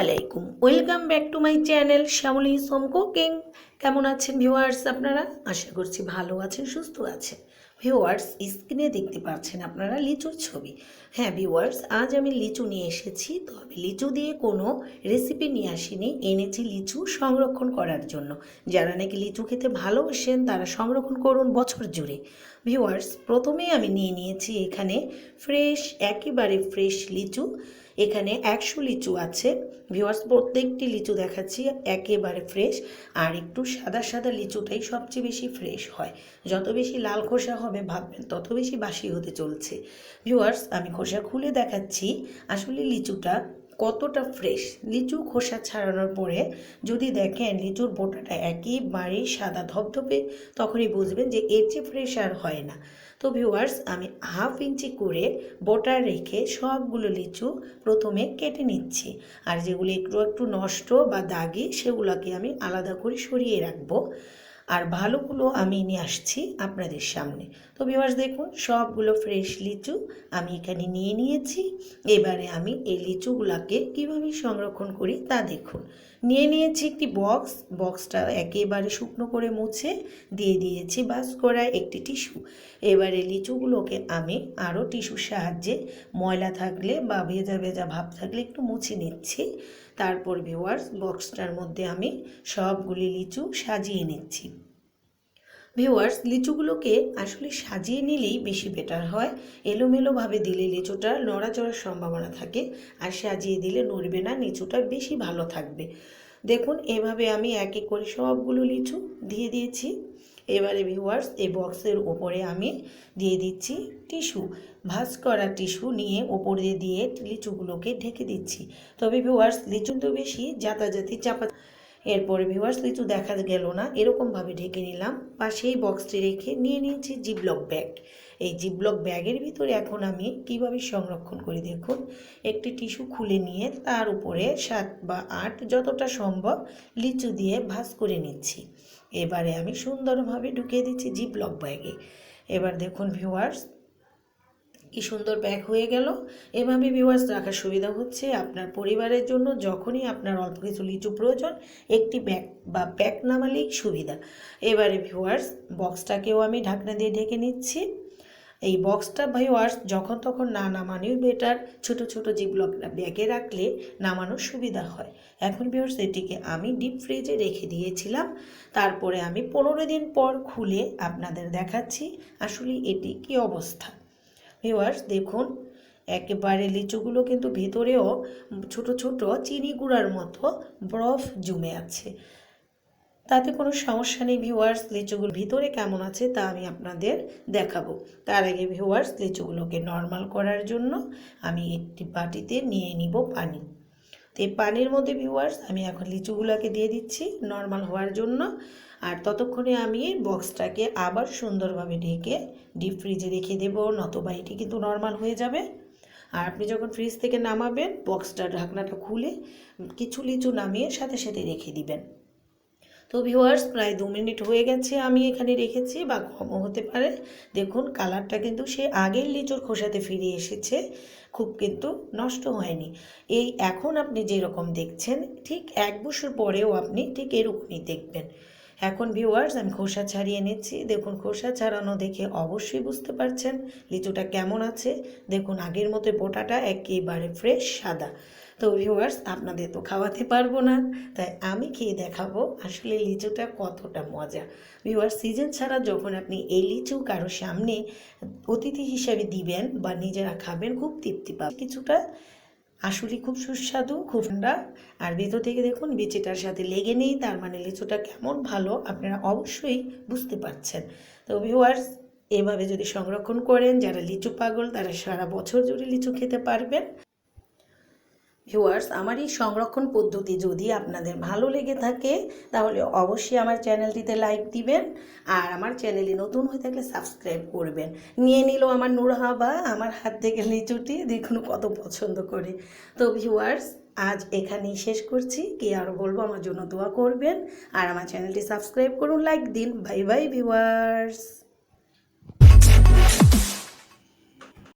আলাইকুম। Welcome back to my channel Shyamali Som cooking কেমন আছেন ভিউয়ার্স আপনারা? আশা করছি ভালো আছেন, সুস্থ আছেন। ভিউয়ার্স স্ক্রিনে দেখতে পাচ্ছেন আপনারা লিচুর ছবি। হ্যাঁ ভিউয়ার্স আজ আমি লিচু নিয়ে এসেছি তবে লিচু দিয়ে কোনো রেসিপি নিয়ে আসিনি। এনেছি লিচু সংরক্ষণ করার জন্য। যারা নাকি লিচু খেতে ভালোবাসেন, তারা সংরক্ষণ করুন বছর জুড়ে। ভিউয়ার্স প্রথমেই আমি নিয়ে নিয়েছি এখানে ফ্রেশ একেবারে ফ্রেশ লিচু। এখানে একশো লিচু আছে। ভিউয়ার্স প্রত্যেকটি লিচু দেখাচ্ছি, একেবারে ফ্রেশ আর একটু সাদা সাদা লিচুটাই সবচেয়ে বেশি ফ্রেশ হয়। যত বেশি লাল খোসা হবে ভাববেন, তত বেশি বাসি হতে চলছে। ভিউয়ার্স, আমি খোসা খুলে দেখাচ্ছি। আসলে লিচুটা কতটা ফ্রেশ? লিচু খোসা ছাড়ানোর পরে যদি দেখেন লিচুর বোটাটা একেবারেই সাদা ধপধপে তখনই বুঝবেন যে এর চেয়ে ফ্রেশ আর হয় না। তো ভিউয়ার্স, আমি হাফ ইঞ্চি করে বোটা রেখে সবগুলো লিচু প্রথমে কেটে নিচ্ছি। আর যেগুলো একটু একটু নষ্ট বা দাগি, সেগুলোকে আমি আলাদা করে সরিয়ে রাখব। আর ভালোগুলো আমি নিয়ে আসছি আপনাদের সামনে। তো ভিউয়ার্স দেখুন, সবগুলো ফ্রেশ লিচু আমি এখানে নিয়ে নিয়েছি। এবারে আমি এই লিচুগুলাকে কীভাবে সংরক্ষণ করি তা দেখুন। নিয়ে নিয়েছি একটি বক্স বক্সটা একেবারে শুকনো করে মুছে দিয়ে দিয়েছি বাস করায় একটি টিস্যু এবারে লিচুগুলোকে আমি আরও টিস্যুর সাহায্যে ময়লা থাকলে বা ভেজা ভেজা ভাব থাকলে একটু মুছে নিচ্ছি। তারপর ভিওয়ার্স বক্সটার মধ্যে আমি সবগুলি লিচু সাজিয়ে নিচ্ছি। ভিওয়ার্স লিচুগুলোকে আসলে সাজিয়ে নিলেই বেশি বেটার হয়। এলোমেলোভাবে দিলে লিচুটা নড়াচড়ার সম্ভাবনা থাকে আর সাজিয়ে দিলে নড়বে না, লিচুটা বেশি ভালো থাকবে। দেখুন, এভাবে আমি এক এক করে সবগুলো লিচু দিয়ে দিয়েছি। এবারে ভিউয়ার্স এই বক্সের ওপরে আমি দিয়ে দিচ্ছি টিস্যু ভাজ করা টিস্যু নিয়ে ওপর দিয়ে লিচুগুলোকে ঢেকে দিচ্ছি। তবে ভিউয়ার্স লিচু তো বেশি, যাতাযাতি চাপা। এরপরে ভিউয়ার্স লিচু দেখা গেল না, এরকমভাবে ঢেকে নিলাম। পাশেই বক্সটি রেখে নিয়ে নিয়েছি জিবলক ব্যাগ এই জিবলক ব্যাগের ভিতরে এখন আমি কীভাবে সংরক্ষণ করি দেখুন। একটি টিস্যু খুলে নিয়ে তার উপরে সাত বা আট যতটা সম্ভব লিচু দিয়ে ভাজ করে নিচ্ছি। এবারে আমি সুন্দরভাবে ঢুকিয়ে দিচ্ছি জিপ লক ব্যাগে এবার দেখুন ভিউয়ার্স কি সুন্দর ব্যাগ হয়ে গেল। এভাবে ভিউয়ার্স রাখার সুবিধা হচ্ছে আপনার পরিবারের জন্য যখনই আপনার অল্প কিছু লিচু প্রয়োজন, একটি ব্যাগ বা প্যাক নামালেই সুবিধা। এবারে ভিউয়ার্স বক্সটাকেও আমি ঢাকনা দিয়ে ঢেকে নিচ্ছি। এই বক্সটা ভিউয়ার্স যখন তখন না নামানোই বেটার ছোট ছোট জিপলক ব্যাগে রাখলে নামানোর সুবিধা হয়। এখন ভিউয়ার্স এটিকে আমি ডিপ ফ্রিজে রেখে দিয়েছিলাম। তারপরে আমি পনেরো দিন পর খুলে আপনাদের দেখাচ্ছি আসলে এটি কি অবস্থা। ভিউয়ার্স দেখুন, একেবারে লিচুগুলো কিন্তু ভেতরেও ছোট ছোট চিনি গুঁড়ার মতো বরফ জমে আছে। তাতে কোনো সমস্যা নেই ভিউয়ার্স লিচুগুলো ভিতরে কেমন আছে তা আমি আপনাদের দেখাবো। তার আগে ভিউয়ার্স লিচুগুলোকে নর্মাল করার জন্য আমি একটি বাটিতে নিয়ে নিব পানি। তো এই পানির মধ্যে ভিউয়ার্স আমি এখন লিচুগুলোকে দিয়ে দিচ্ছি নর্মাল হওয়ার জন্য। আর ততক্ষণে আমি বক্সটাকে আবার সুন্দরভাবে ঢেকে ডিপ ফ্রিজে রেখে দেবো, নতবা এটি কিন্তু নর্মাল হয়ে যাবে। আর আপনি যখন ফ্রিজ থেকে নামাবেন বক্সটা ঢাকনাটা খুলে কিছু লিচু নামিয়ে সাথে সাথে রেখে দিবেন। তো ভিউয়ার্স প্রায় দু মিনিট হয়ে গেছে আমি এখানে রেখেছি বা কমও হতে পারে। দেখুন কালারটা কিন্তু সে আগের লিচুর খোসাতে ফিরে এসেছে, খুব কিন্তু নষ্ট হয়নি। এই এখন আপনি যেরকম দেখছেন, ঠিক এক বছর পরেও আপনি ঠিক এরকমই দেখবেন। এখন ভিউয়ার্স আমি খোসা ছাড়িয়ে নিচ্ছি। দেখুন, খোসা ছাড়ানো দেখে অবশ্যই বুঝতে পারছেন লিচুটা কেমন আছে। দেখুন, আগের মতো বোটাটা একেবারে ফ্রেশ সাদা। তো ভিউয়ার্স আপনাদের তো খাওয়াতে পারব না। তাই আমি খেয়ে দেখাবো আসলে লিচুটা কতটা মজা। ভিউয়ার্স সিজন ছাড়া যখন আপনি এই লিচু কারও সামনে অতিথি হিসাবে দিবেন বা নিজেরা খাবেন, খুব তৃপ্তি পাবেন। কিছুটা আসলে খুব সুস্বাদু, খুব ঠান্ডা। আর ভেতর থেকে দেখুন বিচিটার সাথে লেগে নেই, তার মানে লিচুটা কেমন ভালো আপনারা অবশ্যই বুঝতে পারছেন। তো ভিউয়ার্স এভাবে যদি সংরক্ষণ করেন, যারা লিচু পাগল, তারা সারা বছর জুড়ে লিচু খেতে পারবেন। ভিউয়ার্স, আমার এই সংরক্ষণ পদ্ধতি যদি আপনাদের ভালো লেগে থাকে, তাহলে অবশ্যই আমার চ্যানেলটিতে লাইক দিবেন আর আমার চ্যানেলে নতুন হয়ে থাকলে সাবস্ক্রাইব করবেন। নিয়ে নিল আমার নুরহাবা আমার হাত থেকে লিচুটি, দেখুন কত পছন্দ করে। তো ভিউয়ার্স, আজ এখানেই শেষ করছি। কি আরও বলব, আমার জন্য দোয়া করবেন। আর আমার চ্যানেলটি সাবস্ক্রাইব করুন, লাইক দিন। Bye bye viewers.